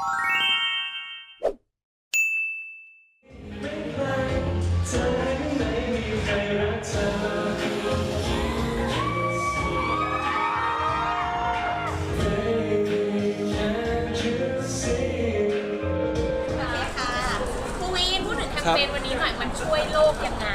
โอเคค่ะครูวินพูดถึงแคมเปญวันนี้หน่อยมันช่วยโลกยังไง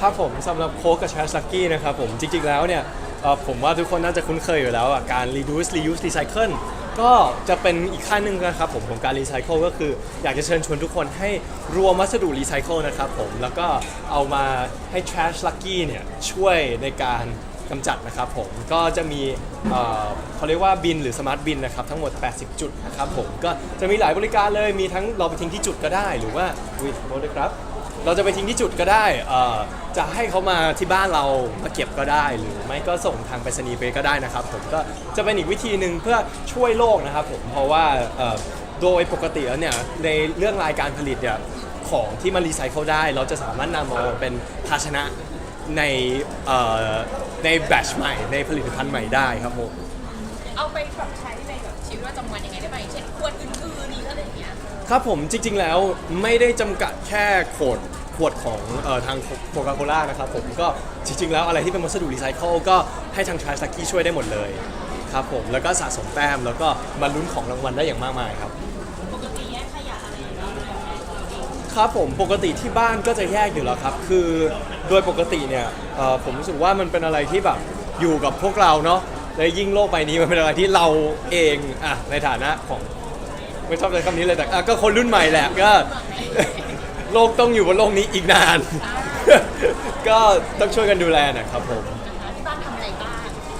ครับผมสำหรับโค้กกับชาสักกี้นะครับผมจริงๆแล้วเนี่ยเอ่อผมว่าทุกคนน่าจะคุ้นเคยอยู่แล้วอะการ reduce reuse recycle ก็จะเป็นอีกขั้นหนึ่งนะครับผมของการ recycle ก็คือ อยากจะเชิญชวนทุกคนให้รวมวัสดุ recycle นะครับผมแล้วก็เอามาให้ trash lucky เนี่ยช่วยในการกำจัดนะครับผมก็จะมีเอ่อเขาเรียกว่าบินหรือ smart bin นนะครับทั้งหมด 80 จุดนะครับผมก็จะมีหลายบริการเลยมีทั้งเราไปทิ้งที่จุดก็ได้ หรือว่าวิโทษด้วยครับ เราจะไปทิ้งที่จุดก็ได้เอ่อจะให้เขามาที่บ้านเรามาเก็บก็ได้ หรือไม่ก็ส่งทางไปรษณีย์ไปก็ได้นะครับ ผมก็จะเป็นอีกวิธีหนึ่งเพื่อช่วยโลกนะครับผมเพราะว่าเอ่อโดยปกติแล้วเนี่ยในเรื่องรายการผลิตเนี่ยของที่มันรีไซเคิลได้ เราจะสามารถนำมาเป็นภาชนะในเอ่อในแบตชใหม่ในผลิตภัณฑ์ใหม่ได้ครับผม เอาไปแบบใช้ในแบบชีวิตประจำวันยังไงได้บ้างอย่างเช่นขวดอื่นๆหรืออะไรอย่างเงี้ย ครับผมจริงๆแล้วไม่ได้จำกัดแค่ขวด ขวดของเอ่อทางโคคาโคล่านะครับผมก็จริง ๆ แล้วอะไรที่เป็นวัสดุรีไซเคิลก็ให้ทางทร a ส l กี้ช่วยได้หมดเลยครับผมแล้วก็สะสมแต้มแล้วก็มาลุ้นของรางวัลได้อย่างมากมายครับ ปกติแยกขยะอะไรอย่างเงี้ยครับผมปกติที่บ้านก็จะแยกอยู่แล้วครับ คือโดยปกติเนี่ยเอ่อผมรู้สึกว่ามันเป็นอะไรที่แบบอยู่กับพวกเราเนาะและยิ่งโลกใบนี้มันเป็นอะไรที่เราเองอะในฐานะของไม่ชอบใช้คำนี้เลยแต่อะก็คนรุ่นใหม่แหละก็ โลกต้องอยู่บนโลกนี้อีกนาน ก็ต้องช่วยกันดูแลหนะครับผมที่บ้านทำอะไรบ้าง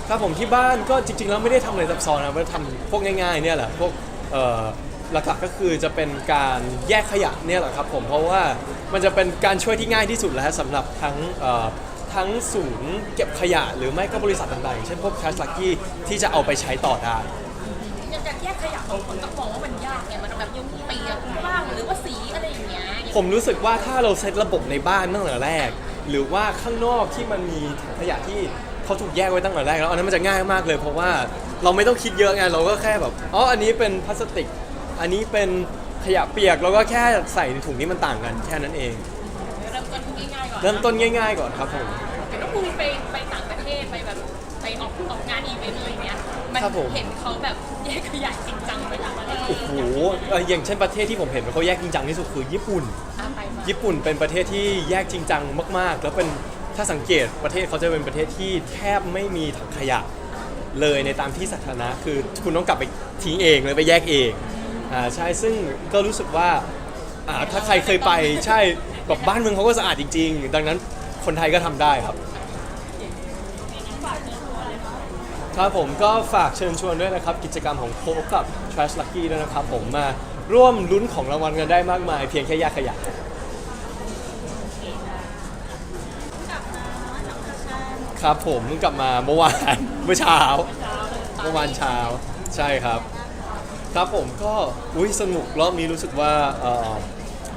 ครับผมที่บ้านก็จริงๆแล้วไม่ได้ทำอะไรซับซ้อนนะไม่ทำพวกง่ายๆเนี่ยแหละพวกเอ่อหลักๆก็คือจะเป็นการแยกขยะเนี่ยแหละครับผมเพราะว่ามันจะเป็นการช่วยที่ง่ายที่สุดแล้วสำหรับทั้งเอ่อทั้งศูนย์เก็บขยะหรือไม่ก็บริษัทต่างๆอย่างเช่นพวก Cash Lucky ที่จะเอาไปใช้ต่อได้ อย่างการแยกขยะบางคนก็มองว่ามันยากไงมันแบบยังเปียกบ้างหรือว่าสี ผมรู้สึกว่าถ้าเราเซตระบบในบ้านตั้งแต่แรก หรือว่าข้างนอกที่มันมีถังขยะที่เขาถูกแยกไว้ตั้งแต่แรกแล้วอันนั้นมันจะง่ายมากเลย เพราะว่าเราไม่ต้องคิดเยอะไงเราก็แค่แบบอ๋ออันนี้เป็นพลาสติก อันนี้เป็นขยะเปียกเราก็แค่ใส่ในถุงที่มันต่างกันแค่นั้นเอง เริ่มต้นง่ายๆก่อนเริ่มต้นง่าย ๆ ก่อนครับผม แต่ก็คุยไปไปต่างประเทศไปแบบไปออกออกงานอีเวนต์อะไรเงี้ยมันครับผม เห็นเขาแบบแยกขยะจริง จังไปต่างประเทศโอ้โหเอ่ออย่างเช่นประเทศที่ผมเห็นว่าเขาแยกจริงจังที่สุดคือญี่ปุ่น อะไปมาญี่ปุ่นเป็นประเทศที่แยกจริงจังมาก ๆ แล้วเป็นถ้าสังเกตประเทศเขาจะเป็นประเทศที่แทบไม่มีถังขยะเลยในตามที่สาธารณะคือคุณต้องกลับไปทิ้งเองเลยไปแยกเองอ่าใช่ซึ่งก็รู้สึกว่าอ่าถ้าใครเคยไปใช่แบบบ้านเมืองเขาก็สะอาดจริง ๆ ดังนั้นคนไทยก็ทำได้ครับ ครับผมก็ฝากเชิญชวนด้วยนะครับ กิจกรรมของโคกับ Trash Lucky ด้วยนะครับผมมาร่วมลุ้นของรางวัลกันได้มากมาย เพียงแค่ยกขยะ ครับผมเพิ่งกลับมาเมื่อวานเมื่อเช้าเมื่อวานเช้าใช่ครับ ครับผมก็อุ้ยสนุกรอบนี้รู้สึกว่าเอ่อ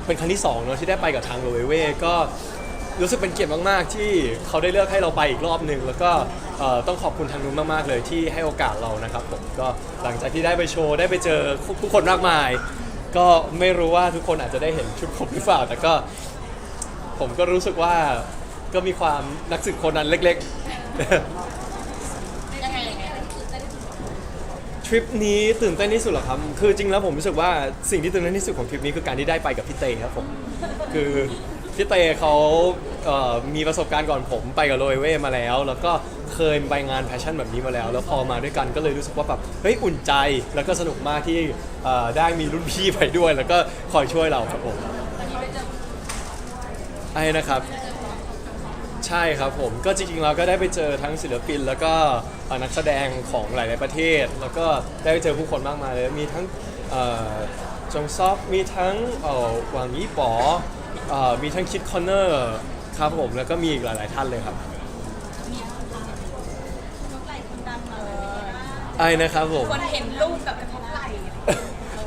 เป็นครั้งที่สองเนอะที่ได้ไปกับทางโรเวเว่ก็ รู้สึกเป็นเกียรติมาก ๆ ที่เขาได้เลือกให้เราไปอีกรอบหนึ่งแล้วก็เอ่อต้องขอบคุณทางนู้นมาก ๆ เลยที่ให้โอกาสเรานะครับผมก็หลังจากที่ได้ไปโชว์ได้ไปเจอผู้คนมากมาย ก็ไม่รู้ว่าทุกคนอาจจะได้เห็นชุดผมหรือเปล่า แต่ก็ ผมก็รู้สึกว่าก็มีความนักสืบโคนันเล็ก ๆ ยังไงยังไงทริปนี้ตื่นเต้นที่สุดเหรอครับ คือจริงแล้วผมรู้สึกว่าสิ่งที่ตื่นเต้นที่สุดของทริปนี้คือการที่ได้ไปกับพี่เตครับผม คือ พี่เตเขาเอ่อมีประสบการณ์ก่อนผมไปกับโรยเว่มาแล้ว แล้วก็เคยไปงานแฟชั่นแบบนี้มาแล้ว แล้วพอมาด้วยกันก็เลยรู้สึกว่าแบบเฮ้ยอุ่นใจแล้วก็สนุกมากที่เอ่อได้มีรุ่นพี่ไปด้วย แล้วก็คอยช่วยเราครับผมไอ้นะครับ ใช่ครับผมก็จริงๆเราก็ได้ไปเจอทั้งศิลปิน แล้วก็เอ่อนักแสดงของหลายๆประเทศ แล้วก็ได้ไปเจอผู้คนมากมายเลยมีทั้งเอ่อจงซอกมีทั้งเอ่อหวังยี่ป๋อ เอ่อมีทั้งคิดคอนเนอร์ครับผมแล้วก็มีอีกหลาย ๆ ท่านเลยครับไอ้นะครับผม คนเห็นรูปแบบกระทบไหล่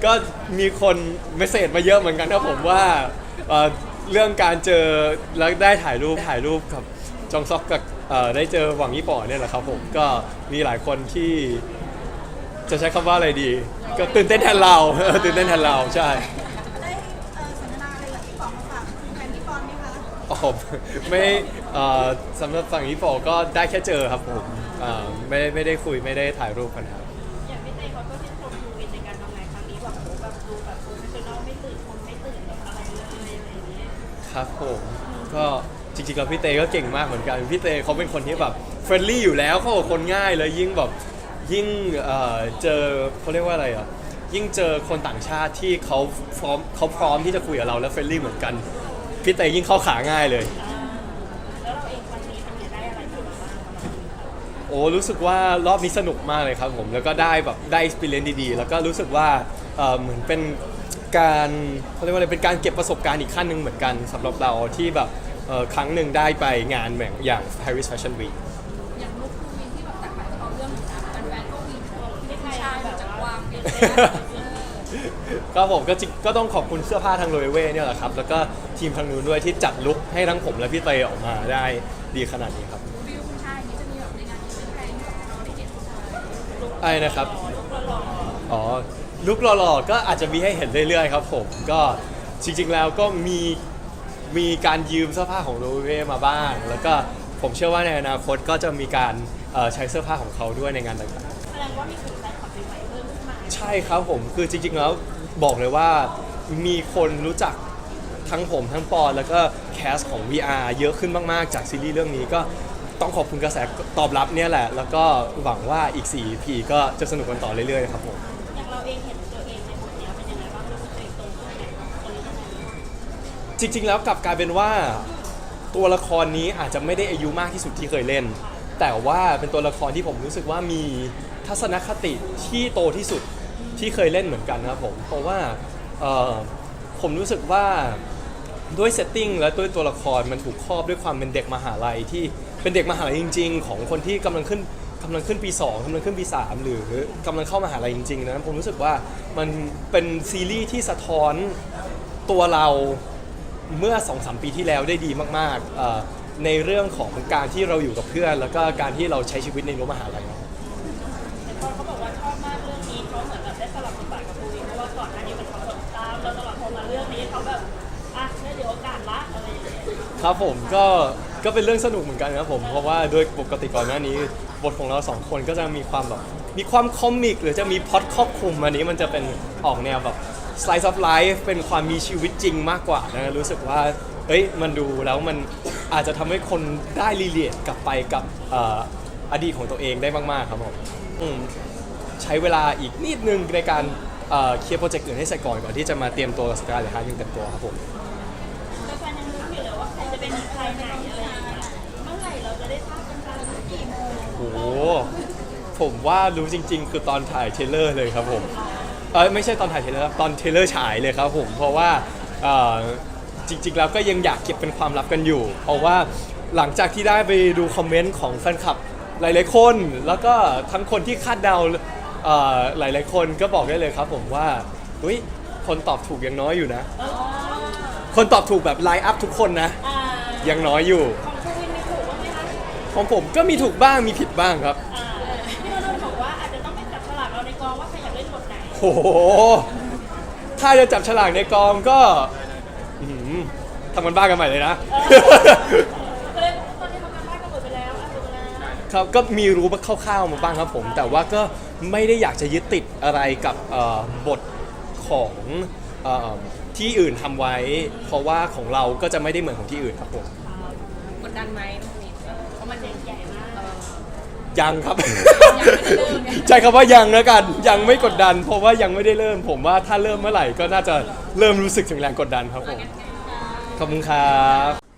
ก็มีคนเมสเซจมาเยอะเหมือนกันครับผมว่าเอ่อเรื่องการเจอแล้วได้ถ่ายรูปถ่ายรูปกับจองซอกกับเอ่อได้เจอหวังยี่ป๋อเนี่ยแหละครับผมก็มีหลายคนที่จะใช้คำว่าอะไรดี ก็ตื่นเต้นแทนเรา ตื่นเต้นแทนเราใช่ อ๋อไม่เอ่อสำหรับฝั่งญี่ปุ่นก็ได้แค่เจอครับผมอ่าไม่ได้ไม่ได้คุยไม่ได้ถ่ายรูปกันครับ อย่างพี่เต้เขาก็ชื่นชมภูวินในการทำงานครั้งนี้แบบโหแบบดูแบบโปรเฟชชั่นอลไม่ตื่นคนไม่ตื่นแบบอะไรเลยอะไรอย่างเงี้ยครับผมก็จริงๆแล้วพี่เตก็เก่งมากเหมือนกันพี่เตเขาเป็นคนที่แบบเฟรนลี่อยู่แล้วเขาเป็นคนง่ายเลยยิ่งแบบยิ่งเอ่อเจอเขาเรียกว่าอะไรอะยิ่งเจอคนต่างชาติที่เขาพร้อมเขาพร้อมที่จะคุยกับเราแล้วเฟรนลี่เหมือนกัน พี่เตยิ่งเข้าขาง่ายเลย แล้วเราเองวันนี้ทำงานได้อะไรบ้างสำหรับเราโอ้รู้สึกว่ารอบนี้สนุกมากเลยครับผมแล้วก็ได้แบบได้ experience ดีๆ แล้วก็รู้สึกว่าเอ่อเหมือนเป็นการเขาเรียกว่าอะไรเป็นการเก็บประสบการณ์อีกขั้นหนึ่งเหมือนกันสำหรับเราที่แบบเอ่อครั้งหนึ่งได้ไปงานแบบอย่าง Paris Fashion Week อย่างลูกคูวินที่แบบแตกต่างจากเขาเรื่องหนึงนะแฟนๆก็วินเขาที่ผู้ชายแบบจากวางเอง ก็ผมก็จริงก็ต้องขอบคุณเสื้อผ้าทางโรเวเนี่ยแหละครับ แล้วก็ทีมทางนู้นด้วยที่จัดลุคให้ทั้งผมและพี่เตยออกมาได้ดีขนาดนี้ครับวิวคุณชายนี้จะมีแบบในงานนี้เป็นใครที่แบบเราได้เห็นผู้ชายไอ้นะครับ อ๋อลุคหล่อๆก็อาจจะมีให้เห็นเรื่อยๆครับผมก็จริงๆแล้วก็มีมีการยืมเสื้อผ้าของโรเวมาบ้าง แล้วก็ผมเชื่อว่าในอนาคตก็จะมีการเอ่อใช้เสื้อผ้าของเขาด้วยในงานต่างๆ แสดงว่ามีก ใช่ครับผมคือจริงๆแล้วบอกเลยว่ามีคนรู้จักทั้งผมทั้งปอนแล้วก็แคสของ VR เยอะขึ้นมากๆ จากซีรีส์เรื่องนี้ก็ต้องขอบคุณกระแสตอบรับเนี่ยแหละ แล้วก็หวังว่าอีก 4 EP ก็จะสนุกกันต่อเรื่อยๆครับผมอย่างเราเองเห็นตัวเองในบทเนี้ยเป็นยังไงบ้างรู้สึกตัวเองโตขึ้นไหมคนนี้ยังไงบ้างจริง ๆ แล้วกลับกลายเป็นว่าตัวละครนี้อาจจะไม่ได้อายุมากที่สุดที่เคยเล่น แต่ว่าเป็นตัวละครที่ผมรู้สึกว่ามีทัศนคติที่โตที่สุด ที่เคยเล่นเหมือนกันนะครับผมเพราะว่าเอ่อผมรู้สึกว่าด้วยเซตติ้งและด้วยตัวละครมันถูกครอบด้วยความเป็นเด็กมหาลัยที่เป็นเด็กมหาลัยจริง ๆ ของคนที่กำลังขึ้นกำลังขึ้นปี2กำลังขึ้นปี 3 หรือกำลังเข้ามหาลัยจริงๆนะผมรู้สึกว่ามันเป็นซีรีส์ที่สะท้อนตัวเราเมื่อ2อสปีที่แล้วได้ดีมากๆในเรื่องของการที่เราอยู่กับเพื่อน แล้วก็การที่เราใช้ชีวิตในรั้วมหาลัย แต่พอเขาบอกว่าชอบมาก เรื่องนี้เขาเหมือนแบบได้สลับบทบาทกับภูวินเพราะว่าก่อนหน้านี้เป็นเขาแบบตามเราตลอดพอมาเรื่องนี้เขาแบบอะเนี่เดี๋ยวโอกาสละอะไรอย่างเงี้ยครับผมก็ก็เป็นเรื่องสนุกเหมือนกันครับผมเพราะว่าโดยปกติก่อนหน้านี้ บทของเราสองคนก็จะมีความแบบมีความคอมิก หรือจะมีพล็อดครอบคลุมอันนี้มันจะเป็นออกแนวแบบ slice of life เป็นความมีชีวิตจริงมากกว่านะรู้สึกว่าเอ้ยมันดูแล้วมันอาจจะทำให้คนได้รีเลทกลับไปกับเอ่ออดีตของตัวเองได้มากๆครับผมอืม ใช้เวลาอีกนิดนึงในการเอ่อเคลียร์โปรเจกต์อื่นให้เสร็จก่อนก่อนที่จะมาเตรียมตัวสกายหรือฮาร์ดยังเต็มตัวครับผม แต่แฟนยังรู้อยู่เลยว่าใครจะเป็นใครไหนอะไรอย่างเงี้ยเมื่อไหร่เราจะได้ทราบกันกี่โมงโอ้โหผมว่ารู้จริง ๆ คือตอนถ่ายเทรลเลอร์เลยครับผม เออไม่ใช่ตอนถ่ายเทรลเลอร์ครับตอนเทรลเลอร์ฉายเลยครับผมเพราะว่าเอ่อจริงๆแล้วก็ยังอยากเก็บเป็นความลับกันอยู่ เพราะว่าหลังจากที่ได้ไปดูคอมเมนต์ของแฟนคลับหลายๆคน แล้วก็ทั้งคนที่คาดเดา เอ่อหลายๆคนก็บอกได้เลยครับผมว่าอุ้ยคนตอบถูกยังน้อยอยู่นะอ๋อคนตอบถูกแบบไลน์อัพทุกคนนะ อ่ายังน้อยอยู่ ของภูวินมีถูกบ้างไหมคะของผมก็มีถูกบ้างมีผิดบ้างครับ อ่าพี่วรุณบอกว่าอาจจะต้องไปจับฉลากเอาในกองว่าใครอยากเล่นบทไหนโอ้โห ถ้าจะจับฉลากในกองก็อื้อหือทำมันบ้ากันใหม่เลยนะ ก็เลยตอนนี้ทำงานบ้านก็หมดไปแล้วอะหมดไปแล้ว ครับก็มีรู้คร่าวๆมาบ้างครับผม แต่ว่าก็ ไม่ได้อยากจะยึดติดอะไรกับเอ่อบทของเอ่อที่อื่นทำไว้ เพราะว่าของเราก็จะไม่ได้เหมือนของที่อื่นครับผมกดดันไหมน้องวินเพราะมันใหญ่มาก ยังครับ ยังไม่ได้เริ่มไง ใช่คำว่ายังแล้วกันยังไม่กดดัน เพราะว่ายังไม่ได้เริ่ม ผมว่าถ้าเริ่มเมื่อไหร่ก็น่าจะเริ่มรู้สึกถึงแรงกดดันครับผมขอบคุณครับ